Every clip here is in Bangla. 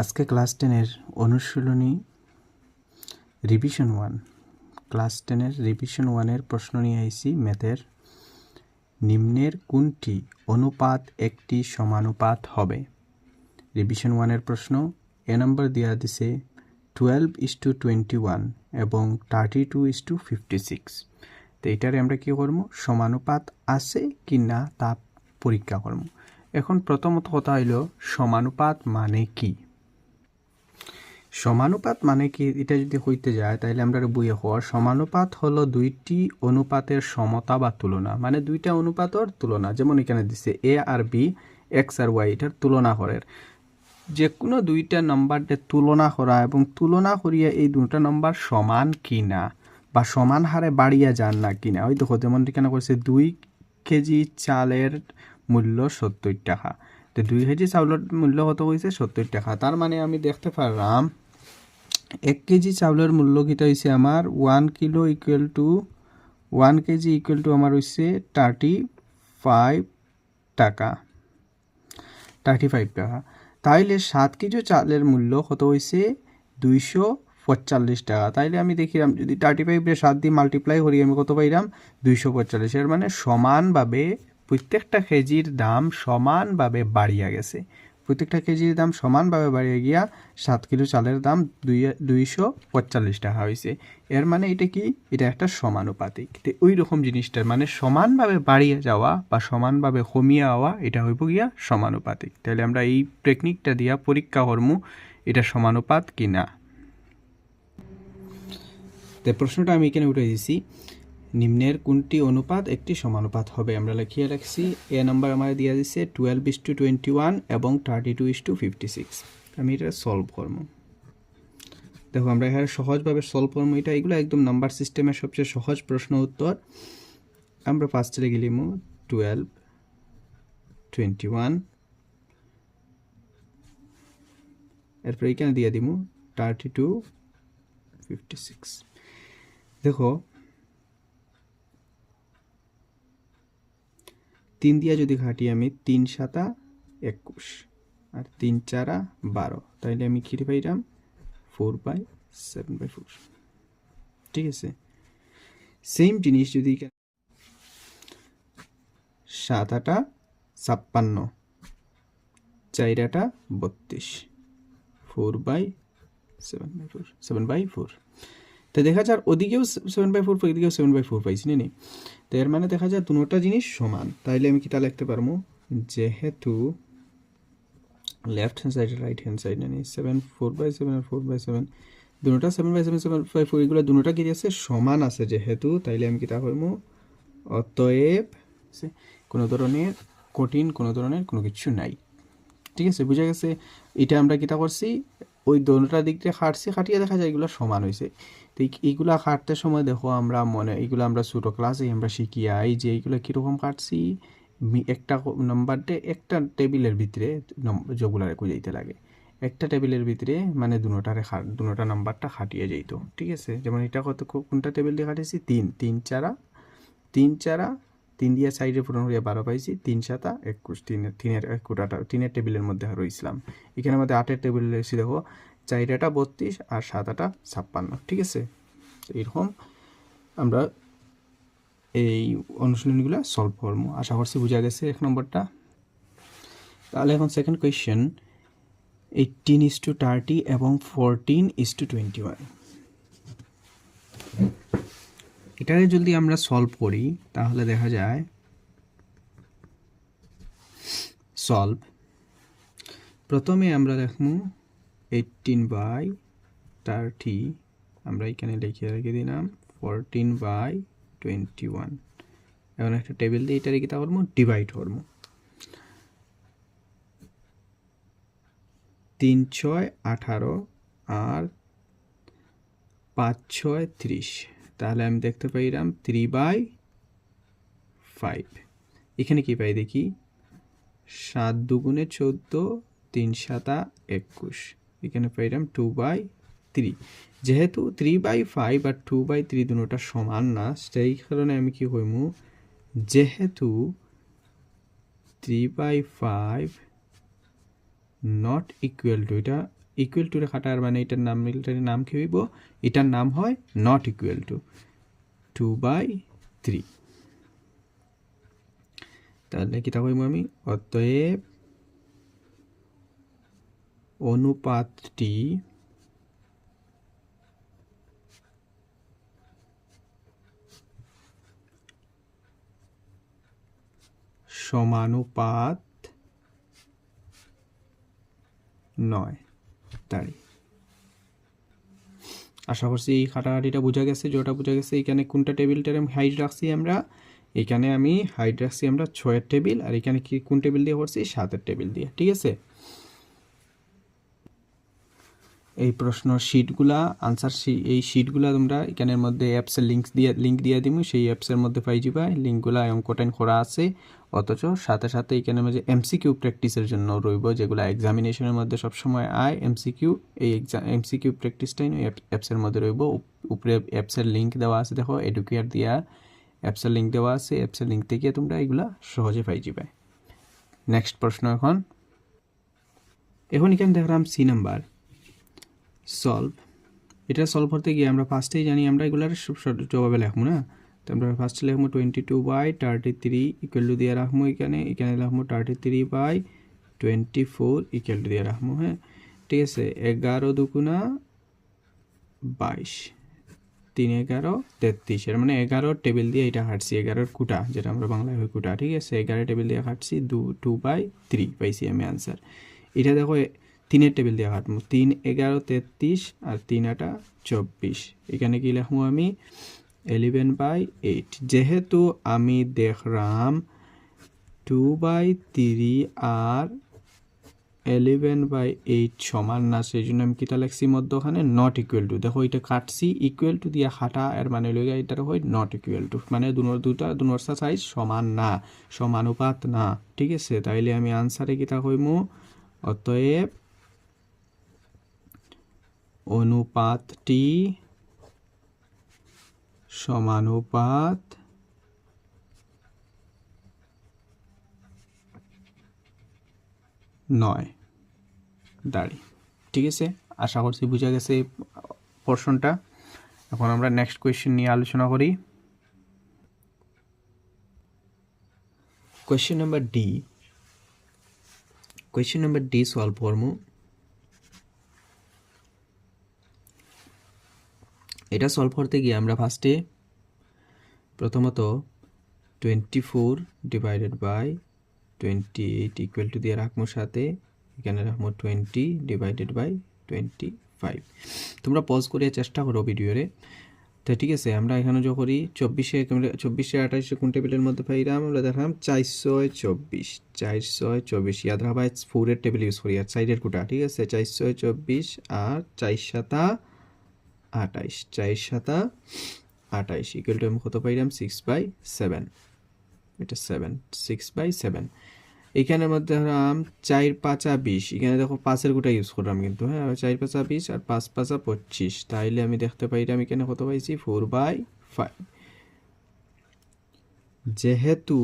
আজকে ক্লাস টেনের অনুশীলনী রিভিশন ওয়ান। ক্লাস টেনের রিভিশন ওয়ানের প্রশ্ন নিয়ে আইছি ম্যাথের। নিম্নের কোনটি অনুপাত একটি সমানুপাত হবে? রিভিশন ওয়ানের প্রশ্ন, এ নম্বর দেওয়া দিছে twelve is to twenty one এবং thirty two is to fifty six. তো এটারে আমরা কী করব? সমানুপাত আছে কি না তা পরীক্ষা করব। এখন প্রথমত কথা হইল, সমানুপাত মানে কি? সমানুপাত মানে কি? এটা যদি হইতে যায় তাহলে আমরা বইয়ে হওয়ার। সমানুপাত হলো দুইটি অনুপাতের সমতা বা তুলনা। মানে দুইটা অনুপাতের তুলনা। যেমন এখানে দিছে এ আর বি এক্স আর ওয়াই এটার তুলনা করার যে কোনো দুইটা নাম্বারকে তুলনা করা এবং তুলনা করিয়া এই দুটা নম্বর সমান কি না বা সমান হারে বাড়িয়া যান না কিনা। ওই দেখো, যেমন এখানে করছে দুই কেজি চালের মূল্য সত্তর টাকা। তো দুই কেজি চাউলের মূল্য কত হয়েছে সত্তর টাকা। তার মানে আমি দেখতে পারলাম এক কেজি চাউলের মূল্য কিটা হয়েছে আমার one kilo equal to one KG equal to আমার হয়েছে থার্টি ফাইভ টাকা। থার্টি ফাইভ টাকা। তাইলে সাত কেজি চালের মূল্য কত হয়েছে দুইশো পঁয়তাল্লিশ টাকা। তাইলে আমি দেখিলাম, যদি থার্টি ফাইভে সাত দিয়ে মাল্টিপ্লাই করি আমি কত পাইলাম? দুইশো পঁয়তাল্লিশ। এর মানে সমানভাবে প্রত্যেকটা কেজির দাম সমানভাবে বাড়িয়া গেছে। প্রত্যেকটা কেজির দাম সমানভাবে বাড়িয়ে গিয়া সাত কিলো চালের দাম দুই, দুইশো পঁয়তাল্লিশ টাকা হয়েছে এর মানে এটা কি? এটা একটা সমানুপাতিক। তো ওই রকম জিনিসটার মানে সমানভাবে বাড়িয়ে যাওয়া বা সমানভাবে কমিয়ে আওয়া, এটা হইব গিয়া সমানুপাতিক। তাহলে আমরা এই টেকনিকটা দিয়া পরীক্ষা করমু, এটা সমানুপাত কি না তো প্রশ্নটা আমি এখানে উঠে দিছি। নিম্নের কোনটি অনুপাত, একটি সমানুপাত হবে। আমরা লিখিয়ে রাখছি, এ নাম্বার আমার দিয়ে দিছে twelve is to twenty one এবং thirty two is to fifty six আমি এটা সলভ করব। দেখো, আমরা এখানে সহজভাবে সলভ করব এটা। এগুলো একদম নাম্বার সিস্টেমের সবচেয়ে সহজ প্রশ্ন উত্তর। আমরা ফার্স্টে গেলিম টুয়েলভ টোয়েন্টি ওয়ান এরপর এখানে দিয়ে দিব থার্টি টু ফিফটি সিক্স দেখো তিন দিয়া যদি ঘাটি আমি তিন সাতা একুশ আর তিন চারা বারো, তাইলে আমি কী পাইলাম four by seven by four ঠিক আছে? সেম জিনিস যদি সাত আটা ছাপ্পান্ন চাইরাটা বত্রিশ। Four by seven by four seven by four তো দেখা যায় ওদিকেও সেভেন বাই ফোর এদিকেও সেভেন বাই ফোর পাইছি নি তো এর মানে দেখা যায় দুটা জিনিস সমান। তাইলে আমি কিটা লিখতে পারব? যেহেতু left hand side right hand side নেই সেভেন ফোর বাই সেভেন আর ফোর বাই সেভেন দুটা seven by seven seven by four এগুলো দুটা কি আছে? সমান আছে যেহেতু, তাইলে আমি কিটা করব? অতএব কোনো ধরনের কঠিন, কোনো ধরনের কোনো কিছু নাই। ঠিক আছে, বুঝা গেছে? এটা আমরা কিটা করছি? ওই দোনোটা দিক দিয়ে খাটছি, খাটিয়ে দেখা যায় এগুলো সমান হয়েছে তো এইগুলা কাটতে সময় দেখো আমরা মনে এইগুলো আমরা ছোটো ক্লাসে আমরা শিখি আই যে এইগুলো কীরকম কাটছি। একটা নাম্বার দিয়ে একটা টেবিলের ভিতরে যেগুলো রেখে যাইতে লাগে। একটা টেবিলের ভিতরে মানে দুটারে দুটা নাম্বারটা খাটিয়ে যাইত, ঠিক আছে? যেমন এটা কত কোনটা টেবিল দিয়ে খাটিয়েছি তিন তিন চারা তিন চারা, তিন দিয়ে সাইডে পূরণ করিয়া বারো পাইছি, তিন সাতা, একুশ, তিনের তিনের, এক কোটাটা, তিনের টেবিলের মধ্যে রইছিলাম। এখানে মধ্যে আটের টেবিল রয়েছি দেখো চাইরাটা বত্রিশ আর সাতাটা ছাপ্পান্ন, ঠিক আছে? এরকম আমরা এই অনুশীলনীগুলো সলভ করব। আশা করছি বোঝা গেছে এক নম্বরটা। তাহলে এখন second question eighteen is to thirty এবং fourteen is to twenty one এটাকে যদি আমরা সলভ করি, তাহলে দেখা যায় সলভ প্রথমে আমরা দেখব এইটিন বাই থার্টি আমরা এখানে লিখে রেখে দিলাম ফোরটিন বাই টোয়েন্টি ওয়ান এখন একটা টেবিল দিয়ে এটা রেখে তা করব ডিভাইড করব। তিন ছয় আঠারো আর পাঁচ ছয় ত্রিশ। তাহলে আমি দেখতে পাইলাম থ্রি বাই ফাইভ এখানে কি পাই দেখি? সাত দুগুণে চোদ্দ, তিন সাতা একুশ। এখানে পাইলাম টু বাই থ্রি যেহেতু থ্রি বাই ফাইভ আর টু বাই থ্রি দুটা সমান না, সেই কারণে আমি কি কইমু? যেহেতু three by five not equal to এটা ইকুয়াল টু রেখাটার মানে এটার নাম এটার নাম কি হইব? এটার নাম হয় not equal to two by three তাহলে কিতা কইব আমি? অতএব অনুপাতটি সমানুপাত নয়। দাঁড়ি আশা করছি এই খাটাখাটিটা বোঝা গেছে যেটা বোঝা গেছে। এখানে কোনটা টেবিলটার আমি হাইট রাখছি আমরা? এখানে আমি হাইট রাখছি আমরা ছয়ের টেবিল, আর এখানে কি কোন টেবিল দিয়ে করছি? সাতের টেবিল দিয়ে। ঠিক আছে? এই প্রশ্ন শিটগুলা আনসার এই শিটগুলা তোমরা এখানের মধ্যে অ্যাপসের লিঙ্ক দিয়ে লিঙ্ক দিয়ে দিব সেই অ্যাপসের মধ্যে পাই যাবা। লিঙ্কগুলা অঙ্কটাইন করা আছে। অথচ সাথে সাথে এখানে মাঝে এমসিকিউ প্র্যাকটিসের জন্য রইব, যেগুলো এক্সামিনেশনের মধ্যে সবসময় আয়। এমসিকিউ এই এক্সাম এমসিকিউ প্র্যাকটিসটাই অ্যাপসের মধ্যে রইব। উপরে অ্যাপসের লিঙ্ক দেওয়া আছে। দেখো এডুকেয়ার দিয়া অ্যাপসের লিঙ্ক দেওয়া আছে। অ্যাপসের লিঙ্ক থেকে তোমরা এগুলা সহজে পাই যাবে। নেক্সট প্রশ্ন এখন। এখন এখানে দেখলাম সি নাম্বার সলভ এটা সলভ করতে গিয়ে আমরা ফার্স্টেই জানি আমরা এগুলার জবাবে লিখব, না? তো আমরা ফার্স্টে লিখব twenty two by thirty three equal to দিয়ে রাখব এখানে। এখানে লিখব thirty three by twenty four equal to দিয়ে রাখব হ্যাঁ? ঠিক আছে, এগারো দুগুণা বাইশ, তিন এগারো তেত্রিশ, এর মানে এগারো টেবিল দিয়ে এটা হাঁটছি এগারোর কুটা, যেটা আমরা বাংলায় হয় কুটা। ঠিক আছে, এগারো টেবিল দিয়ে হাঁটছি দু টু বাই থ্রি পাইছি আমি আনসার এটা দেখো তিনের টেবিল দিয়ে হাঁটবো তিন, এগারো, তেত্রিশ আর তিন আটা চব্বিশ। এখানে কি লিখব আমি? Eleven by eight. যেহেতু আমি দেখলাম টু বাই থ্রি আর এলেভেন বাই এইট সমান না, সেই জন্য আমি কিতা লিখছি মধ্যখানে নট ইকুয়াল টু দেখো, এটা কাটছি ইকুয়াল টু দিয়া হাঁটা, এর মানে লইয়া এটার হয় নট ইকুয়াল টু মানে দুনোর দুটা, দুনোর সাইজ সমান না, সমানুপাত না। ঠিক আছে? তাইলে আমি আনসারে কিতা কইমু? অতএব অনুপাতটি সমানুপাত নয়। দাঁড়ি। ঠিক আছে? আশা করছি বোঝা গেছে পোর্শনটা এখন আমরা নেক্সট কোয়েশ্চেন নিয়ে আলোচনা করি। Question number D question number D solve করব এটা সলভ করতে গিয়ে আমরা ফার্স্টে প্রথমত twenty four divided by twenty eight equal to দিয়ে রাখব সাথে। এখানে রাখব twenty divided by twenty five তোমরা পজ করে চেষ্টা করো ভিডিওরে তো ঠিক আছে, আমরা এখানে যখন করি চব্বিশে চব্বিশে আঠাশে কোন টেবিলের মধ্যে পাইলাম, আমরা দেখলাম চারশো চব্বিশ চারশো চব্বিশ। ইয়াদ রাখবা ফোরের টেবিল ইউজ করি, আর সাইডের কোটা, ঠিক আছে? চারশো চব্বিশ আর চার সাতা আটাইশ চার সাতা আটাইশ ইকুয়াল টু আমি কত পাইলাম সিক্স বাই সেভেন এটা সেভেন সিক্স বাই সেভেন এখানের মধ্যে ধরাম চার পাঁচা বিশ। এখানে দেখো পাঁচের গোটা ইউজ করলাম কিন্তু হ্যাঁ? চার পাঁচা বিশ আর পাঁচ পাঁচা পঁচিশ। তাইলে আমি দেখতে পাইলাম এখানে কত পাইছি? ফোর বাই ফাইভ যেহেতু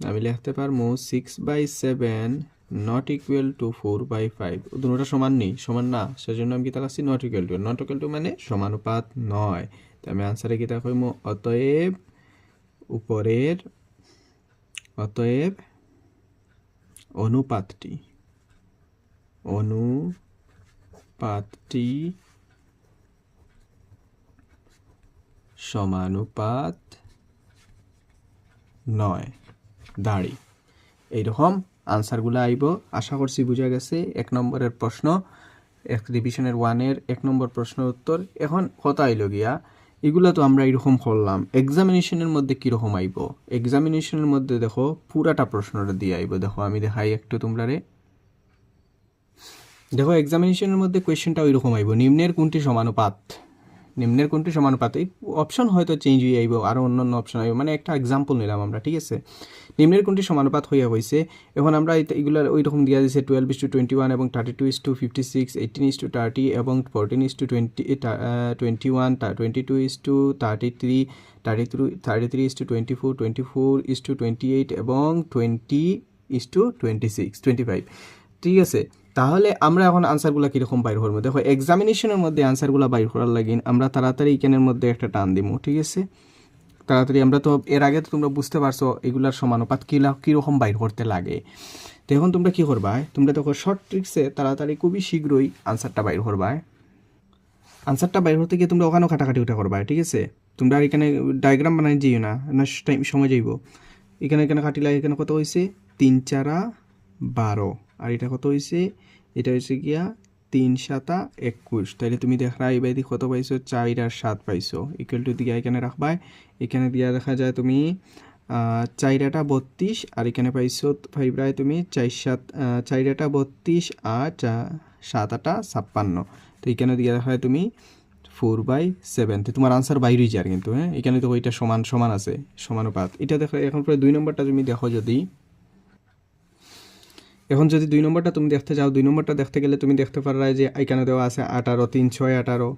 আমি লিখতে পারব six by seven not equal to four by five দুটোটা সমান নেই, সমান না, সেজন্য আমি কিতা লাগছি not equal to not equal to মানে সমানুপাত নয়। তাই আমি আনসারে কিতা কইম, অতএব উপরের, অতএব অনুপাতটি অনুপাতটি সমানুপাত নয়। দাড়ি, এইরকম? আনসারগুলো আইব। আশা করছি বোঝা গেছে। এক নম্বরের প্রশ্ন, এক ডিভিশনের ওয়ানের এক নম্বর প্রশ্নের উত্তর। এখন কথা আইল গিয়া, এগুলো তো আমরা এরকম করলাম। এক্সামিনেশনের মধ্যে কীরকম আইব? এক্সামিনেশনের মধ্যে দেখো, পুরাটা প্রশ্নটা দিয়ে আইব। দেখো, আমি দেখাই একটু তোমরা রে দেখো এক্সামিনেশনের মধ্যে কোয়েশ্চেনটা ওইরকম আইব। নিম্নের কোনটি সমানুপাত? নিম্নের কোনটি সমানুপাত এই অপশন হয়তো চেঞ্জ হয়ে আইব আরও অন্য অন্য অপশন আইব। মানে একটা এক্সাম্পল নিলাম আমরা, ঠিক আছে? নিম্নের কোনটি সমানুপাত হইয়া হয়েছে এখন আমরা এগুলো ওই রকম দিয়া দিয়েছে twelve is to twenty one এবং thirty two is to fifty six eighteen is to thirty এবং fourteen is to twenty twenty one twenty two is to thirty three thirty three thirty three is to twenty four twenty four is to twenty eight এবং twenty is to twenty six twenty five ঠিক আছে? তাহলে আমরা এখন আনসারগুলো কীরকম বাইর করব? দেখো এক্সামিনেশনের মধ্যে আনসারগুলো বাইর করার লাগি, আমরা তাড়াতাড়ি এখানের মধ্যে একটা টান দিব ঠিক আছে? তাড়াতাড়ি, আমরা তো এর আগে তো তোমরা বুঝতে পারছ এগুলার সমানুপাত কীলা কীরকম বাইর করতে লাগে। তো এখন তোমরা কী করবা? তোমরা দেখো শর্ট ট্রিক্সে তাড়াতাড়ি খুবই শীঘ্রই আনসারটা বাইর করবা। আনসারটা বাইর হতে গিয়ে তোমরা ওখানেও কাটাকাটি উঠা করবা, ঠিক আছে? তোমরা আর এখানে ডায়াগ্রাম বানাই যাইও না না টাইম সময় যাইব। এখানে এখানে কাটিলা এখানে কত হয়েছে তিন চারা বারো। আর এটা কত হয়েছে এটা হয়েছে গিয়া তিন সাতা একুশ। তাইলে তুমি দেখা এবার দিকে কত পাইছো? চার আর সাত পাইছো। ইকুয়াল টু দিয়া এখানে রাখবা এখানে দিয়া দেখা যায় তুমি চাইরাটা বত্রিশ আর এখানে পাইছো ফাইভরায় তুমি চার সাত চাইরাটা বত্রিশ আর সাত আটা ছাপ্পান্ন। তো এখানে দিয়ে দেখা যায় তুমি ফোর বাই সেভেন তো তোমার আনসার বাইরে যার কিন্তু হ্যাঁ? এখানে তো ওইটা সমান সমান আছে, সমানুপাত। এটা দেখো, এখন পরে দুই নম্বরটা তুমি দেখো যদি। এখন যদি দুই নম্বরটা তুমি দেখতে যাও দুই নম্বরটা দেখতে গেলে তুমি দেখতে পারা যে এখানে দেওয়া আছে আঠারো, তিন, ছয়, আঠারো।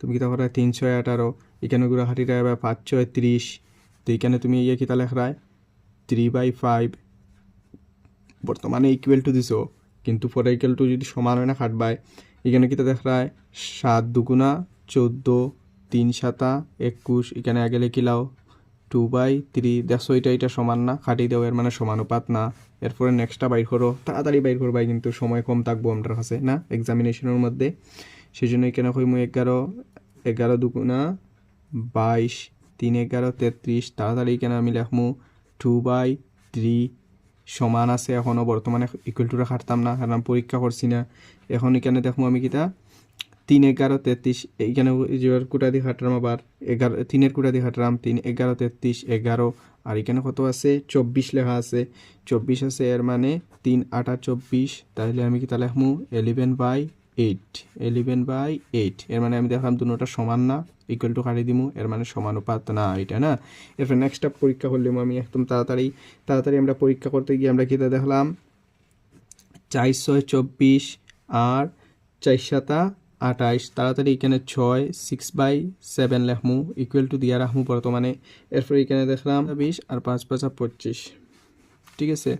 তুমি কি দেখো তিন, ছয়, আঠারো। এখানে গুলো হাঁটিটা এবার পাঁচ, ছয়, ত্রিশ। তো এখানে তুমি ইয়ে কিতা লেখরায় থ্রি বাই ফাইভ বর্তমানে ইকুয়াল টু দিছো, কিন্তু পরে ইকুয়াল টু যদি সমান হয় না খাটবায় এখানে কিতা দেখায় সাত দুগুণা চোদ্দ, তিন সাতা, একুশ। এখানে আগে লিখিলাও টু বাই থ্রি দেখছ এটা এটা সমান না? খাটি এর মানে সমানুপাত না। এরপরে নেক্সটটা বাইর করো। তাড়াতাড়ি বাইর করবাই কিন্তু সময় কম থাকব আমার কাছে, না? এক্সামিনেশনের মধ্যে। সেই জন্য এখানে কইমু এগারো? এগারো দুগুণা বাইশ, তিন এগারো তেত্রিশ। তাড়াতাড়ি কেন আমি লেখমু? টু বাই থ্রি সমান আছে এখনও বর্তমানে ইকুয়াল খাটতাম না, কারণ পরীক্ষা করছি না। এখন এখানে দেখব আমি কিতা? তিন এগারো তেত্রিশ, এইখানে কুটা দিয়ে খাটলাম আবার, এগারো, তিনের কুটা দিয়ে খাটলাম, তিন এগারো তেত্রিশ, এগারো আর এখানে কত আছে? চব্বিশ লেখা আছে। চব্বিশ আছে এর মানে তিন, আটা চব্বিশ। তাহলে আমি কিতা লেখমু eleven by eight eleven by eight এর মানে আমি দেখলাম দুটোটা সমান না। ইকুয়াল টু কাটি দিমু। এর মানে সমানুপাত না এটা, না? এরপর নেক্সট পরীক্ষা করলাম আমি একদম তাড়াতাড়ি তাড়াতাড়ি আমরা পরীক্ষা করতে গিয়ে আমরা কিতা দেখলাম? চার ছয় চব্বিশ আর চার সাতা আঠাইশ, তাড়াতাড়ি এখানে ছয় সিক্স বাই সেভেন লেখমু ইকুয়াল টু দিয়া রাখমু বর্তমানে। এরপর এখানে দেখলাম বিশ আর পাঁচ পাঁচা পঁচিশ। ঠিক আছে?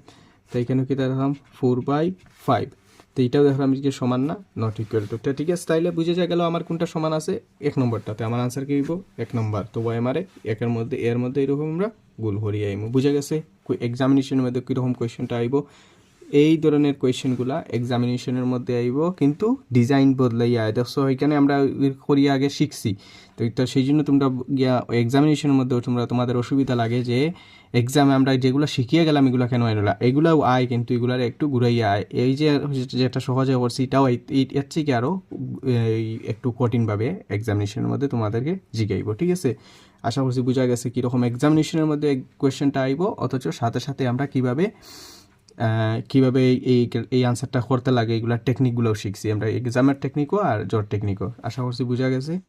তো এখানে কি দেখলাম? ফোর বাই ফাইভ তো এইটাও দেখলাম যে সমান না? নট ইকুয়াল টু তো ঠিক আছে, তাইলে বুঝে যা গেল আমার কোনটা সমান আছে? এক নম্বরটাতে। আমার আনসার কি হইব? এক নম্বর। তো ওয়াই মারে একের মধ্যে, এর মধ্যে এরকম আমরা গুল হরিয়ে আইমু। বুঝে গেছে? এক্সামিনেশনের মধ্যে কীরকম কোয়েশ্চেনটা আইব? এই ধরনের কোয়েশ্চেনগুলা এক্সামিনেশনের মধ্যে আইব, কিন্তু ডিজাইন বদলাই আয়। দেখছ, এখানে আমরা করি আগে শিখছি। তো তো সেই জন্য তোমরা গিয়া এক্সামিনেশনের মধ্যে তোমরা, তোমাদের অসুবিধা লাগে যে এক্সামে আমরা যেগুলো শিখিয়ে গেলাম, এগুলো কেন আইনলা এগুলাও আয়, কিন্তু এগুলার একটু ঘুরাইয়া আয়। এই যে যেটা সহজে করছি, এটাও এর থেকে আরও একটু কঠিনভাবে এক্সামিনেশনের মধ্যে তোমাদেরকে জিগাইব, ঠিক আছে? আশা করছি বোঝা গেছে কীরকম এক্সামিনেশনের মধ্যে কোয়েশ্চেনটা আইব, অথচ সাথে সাথে আমরা কীভাবে কীভাবে এই- এই আনসারটা করতে লাগে এগুলার টেকনিকগুলোও শিখছি। আমরা এক্সামের টেকনিকও আর জট টেকনিকও আশা করছি বোঝা গেছে?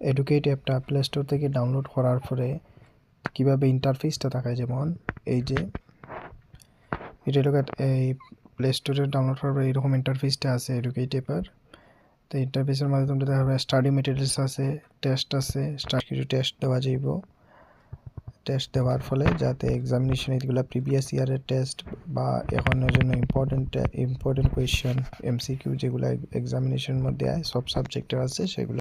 এডুকেট অ্যাপটা প্লে স্টোর থেকে ডাউনলোড করার পরে কীভাবে ইন্টারফেসটা দেখায় যেমন, এই যে, এটা এই প্লে স্টোরে ডাউনলোড করার পরে এরকম ইন্টারফেসটা আছে এডুকেট অ্যাপের তো ইন্টারফেসের মাধ্যমে দেখা যাবে স্টাডি মেটেরিয়ালস আছে টেস্ট আছে কিছু টেস্ট দেওয়া যাইব। টেস্ট দেওয়ার ফলে যাতে এক্সামিনেশন এগুলো প্রিভিয়াস ইয়ারের টেস্ট বা এখনের জন্য ইম্পর্টেন্ট ইম্পর্টেন্ট কোয়েশ্চেন এমসিকিউ যেগুলো এক্সামিনেশনের মধ্যে আয়, সব সাবজেক্টের আছে, সেগুলো